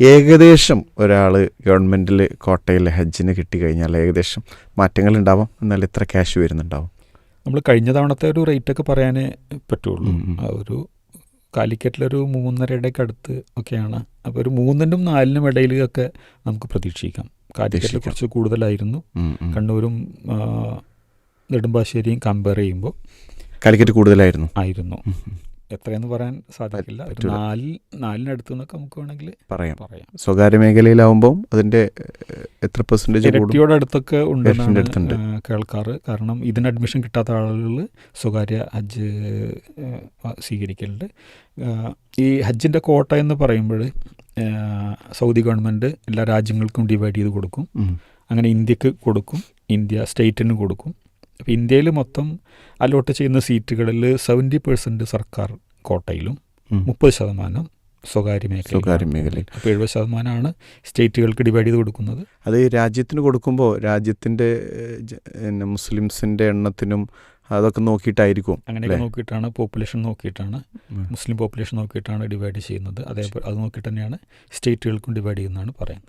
ഏകദേശം ഒരാൾ ഗവൺമെന്റിൽ കോട്ടയിൽ ഹജ്ജിന് കിട്ടിക്കഴിഞ്ഞാൽ ഏകദേശം മാറ്റങ്ങൾ ഉണ്ടാവും എന്നാൽ ഇത്ര ക്യാഷ് വരുന്നുണ്ടാവും. നമ്മൾ കഴിഞ്ഞ തവണത്തെ ഒരു റേറ്റൊക്കെ പറയാനേ പറ്റുള്ളൂ. ഒരു കാലിക്കറ്റിലൊരു മൂന്നരയുടെയൊക്കെ അടുത്ത് ഒക്കെയാണ്. അപ്പോൾ ഒരു മൂന്നിനും നാലിനും ഇടയിൽ ഒക്കെ നമുക്ക് പ്രതീക്ഷിക്കാം. കാലിക്കറ്റിൽ കുറച്ച് കൂടുതലായിരുന്നു. കണ്ണൂരും നെടുമ്പാശ്ശേരിയും കമ്പയർ ചെയ്യുമ്പോൾ കാലിക്കറ്റ് കൂടുതലായിരുന്നു. ആയിരുന്നു. എത്രയെന്ന് പറയാൻ സാധിക്കില്ല. ഒരു നാലിൽ നാലിനടുത്ത് നിന്നൊക്കെ നമുക്ക് വേണമെങ്കിൽ പറയാം. പറയാം. സ്വകാര്യ മേഖലയിലാവുമ്പോൾ അതിന്റെ എത്ര പെർസെന്റേജ് ഇരട്ടിയോട് അടുത്തൊക്കെ ഉണ്ട്. കേൾക്കാറ്. കാരണം ഇതിന് അഡ്മിഷൻ കിട്ടാത്ത ആളുകൾ സ്വകാര്യ ഹജ്ജ് സ്വീകരിക്കലുണ്ട്. ഈ ഹജ്ജിന്റെ കോട്ട എന്ന് പറയുമ്പോൾ സൗദി ഗവൺമെന്റ് എല്ലാ രാജ്യങ്ങൾക്കും ഡിവൈഡ് ചെയ്ത് കൊടുക്കും. അങ്ങനെ ഇന്ത്യയ്ക്ക് കൊടുക്കും. ഇന്ത്യ സ്റ്റേറ്റിന് കൊടുക്കും. അപ്പോൾ ഇന്ത്യയിൽ മൊത്തം അലോട്ട് ചെയ്യുന്ന സീറ്റുകളിൽ സെവന്റി പെർസെന്റ് സർക്കാർ കോട്ടയിലും. മുപ്പത് ശതമാനം സ്വകാര്യ മേഖല സ്വകാര്യ മേഖലയിൽ. അപ്പോൾ എഴുപത് ശതമാനമാണ് സ്റ്റേറ്റുകൾക്ക് ഡിവൈഡ് ചെയ്ത് കൊടുക്കുന്നത്. അത് രാജ്യത്തിന് കൊടുക്കുമ്പോൾ രാജ്യത്തിന്റെ മുസ്ലിംസിന്റെ എണ്ണത്തിനും അതൊക്കെ നോക്കിയിട്ടായിരിക്കും അങ്ങനെയൊക്കെ നോക്കിയിട്ടാണ് പോപ്പുലേഷൻ നോക്കിയിട്ടാണ് മുസ്ലിം പോപ്പുലേഷൻ നോക്കിയിട്ടാണ് ഡിവൈഡ് ചെയ്യുന്നത്. അതേപോലെ അത് നോക്കിയിട്ട് തന്നെയാണ് സ്റ്റേറ്റുകൾക്കും ഡിവൈഡ് ചെയ്യുന്നതാണ് പറയുന്നത്.